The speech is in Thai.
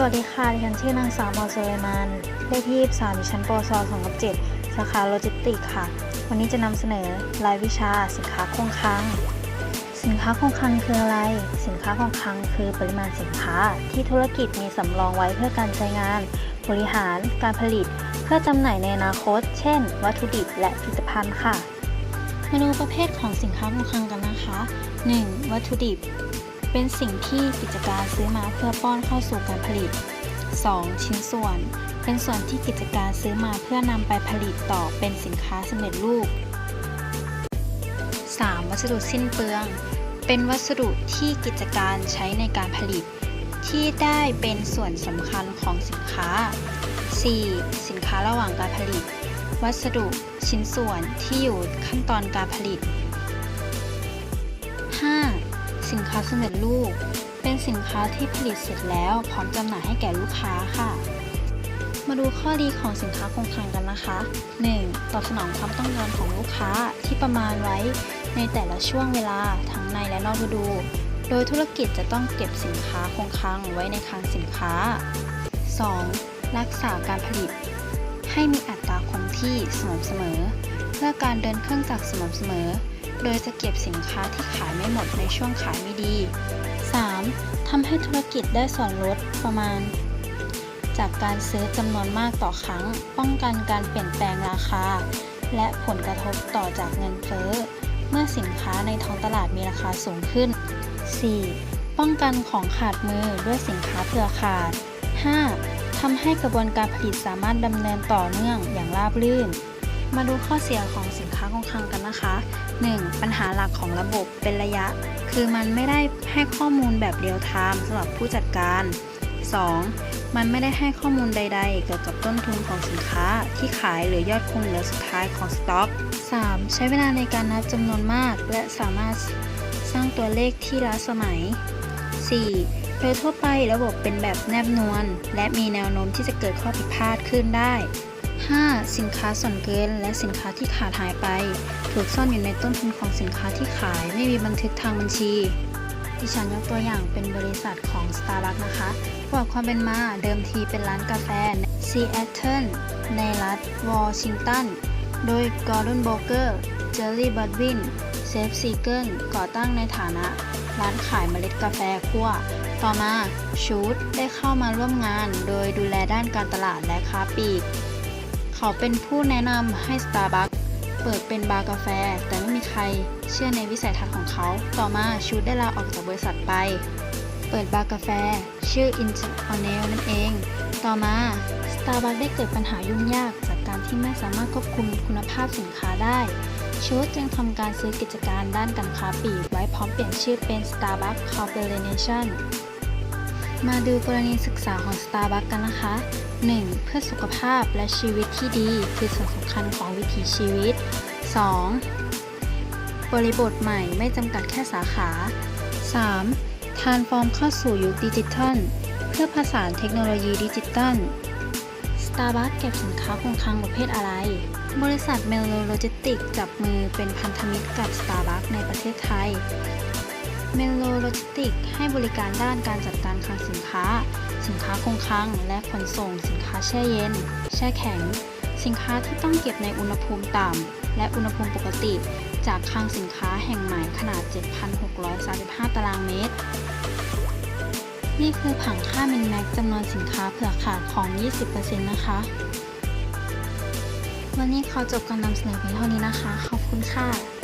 สวัสดีค่ะ ดิฉันชื่อนางสาวมอสเลมานเลขที่23ดิฉันปวส2กับ7สาขาโลจิสติกส์ค่ะ วันนี้จะนำเสนอรายวิชาสินค้าคงคลัง สินค้าคงคลังคืออะไร สินค้าคงคลังคือปริมาณสินค้าที่ธุรกิจมีสำรองไว้เพื่อการใช้งาน บริหาร การผลิต เพื่อจำหน่ายในอนาคต เช่น วัตถุดิบและผลิตภัณฑ์ค่ะ มาดูประเภทของสินค้าคงคลังกันนะคะ 1. วัตถุดิบ เป็นสิ่งที่กิจการซื้อมาเพื่อป้อนเข้าสู่การผลิต 2. ชิ้นส่วน เป็นส่วนที่กิจการซื้อมาเพื่อนำไปผลิตต่อเป็นสินค้าสำเร็จรูป 3. วัสดุสิ้นเปลือง เป็นวัสดุที่กิจการใช้ในการผลิต ที่ได้เป็นส่วนสำคัญของสินค้า 4. สินค้าระหว่างการผลิต วัสดุชิ้นส่วนที่อยู่ขั้นตอนการผลิต สินค้าสำเร็จรูป เป็นสินค้าที่ผลิตเสร็จแล้วพร้อมจำหน่ายให้แก่ลูกค้าค่ะ มาดูข้อดีของสินค้าคงคลังกันนะคะ 1. ตอบสนองความต้องการของลูกค้าที่ประมาณไว้ในแต่ละช่วงเวลาทั้งในและนอกฤดู โดยธุรกิจจะต้องเก็บสินค้าคงคลังไว้ในคลังสินค้า 2. รักษาการผลิต ให้มีอัตราคงที่สม่ำเสมอ เพื่อการเดินเครื่องจักรสม่ำเสมอ โดยจะเก็บสินค้าที่ขายไม่หมดในช่วงขายไม่ดี 3. ทำให้ธุรกิจได้ส่วนลดประมาณ จากการซื้อจำนวนมากต่อครั้ง ป้องกันการเปลี่ยนแปลงราคา และผลกระทบต่อจากเงินเฟ้อ เมื่อสินค้าในท้องตลาดมีราคาสูงขึ้น 4. ป้องกันของขาดมือด้วยสินค้าเผื่อขาด 5. ทำให้กระบวนการผลิตสามารถดำเนินต่อเนื่องอย่างราบรื่น มาดูข้อเสียของสินค้าคงคลังกันนะคะ 1. ปัญหาหลักของระบบเป็นระยะ คือมันไม่ได้ให้ข้อมูลแบบเรียลไทม์สำหรับผู้จัดการ 2. มันไม่ได้ให้ข้อมูลใด ๆ เกี่ยวกับต้นทุนของสินค้าที่ขายหรือยอดคงเหลือสุดท้ายของสต็อก 3. ใช้เวลาในการนับจำนวนมาก และสามารถสร้างตัวเลขที่ล้าสมัย 4. โดยทั่วไประบบเป็นแบบแนบนวลและมีแนวโน้มที่จะเกิดข้อผิดพลาดขึ้นได้ 5. สินค้าส่วนเกินและสินค้าที่ขาดหายไป ถูกซ่อนอยู่ในต้นทุนของสินค้าที่ขายไม่มีบันทึกทางบัญชี ดิฉันยกตัวอย่างเป็นบริษัทของ Starbucks นะคะประวัติความเป็นมาเดิมทีเป็นร้านกาแฟซีแอตเทิลในรัฐวอชิงตัน โดย Gordon Boker Jerry Budwin เซฟซีเกิลก่อตั้งในฐานะ ร้านขายเมล็ดกาแฟคั่ว ต่อมาชูดได้เข้ามาร่วมงาน โดยดูแลด้านการตลาดและค้าปลีก เขาเป็นผู้แนะนำให้ Starbucks เปิดเป็นบาร์กาแฟ แต่ไม่มีใครเชื่อในวิสัยทัศน์ของเขา ต่อมาชูดได้ลาออกจากบริษัทไป เปิดบาร์กาแฟ ชื่อ i n t e r n e l นั่นเอง ต่อมา Starbucks ได้เกิดปัญหายุ่งยากจากการที่ไม่สามารถควบคุมคุณภาพสินค้าได้ชูดจึงทำการซื้อกิจการด้านการค้าปลีกไว้พร้อมเปลี่ยนชื่อเป็น Starbucks Corporation มาดูกรณีศึกษาของ Starbucks กันนะคะ 1. เพื่อสุขภาพและชีวิตที่ดีคือส่วนสำคัญของวิถีชีวิต 2. บริบทใหม่ไม่จำกัดแค่สาขา 3. ทานฟอร์มเข้าสู่ยุคดิจิทัล เพื่อผสานเทคโนโลยีดิจิตัล Starbucks เก็บสินค้าคงคลังประเภทอะไร บริษัทเมลโลโลจิสติกจับมือเป็นพันธมิตรกับ Starbucks ในประเทศไทย เมลโลโลจิสติกให้บริการด้านการจัดการคลังสินค้า สินค้าคงคลังและขนส่งสินค้าแช่เย็น แช่แข็ง สินค้าที่ต้องเก็บในอุณหภูมิต่ำ และอุณหภูมิปกติ จากคลังสินค้าแห่งใหม่ขนาด 7,635 ตารางเมตร นี่คือผังค่ามินแม็กจำนวนสินค้าเผื่อขาดของ 20%นะคะ วันนี้ขอจบการนำเสนอเพียงเท่านี้นะคะ ขอบคุณค่ะ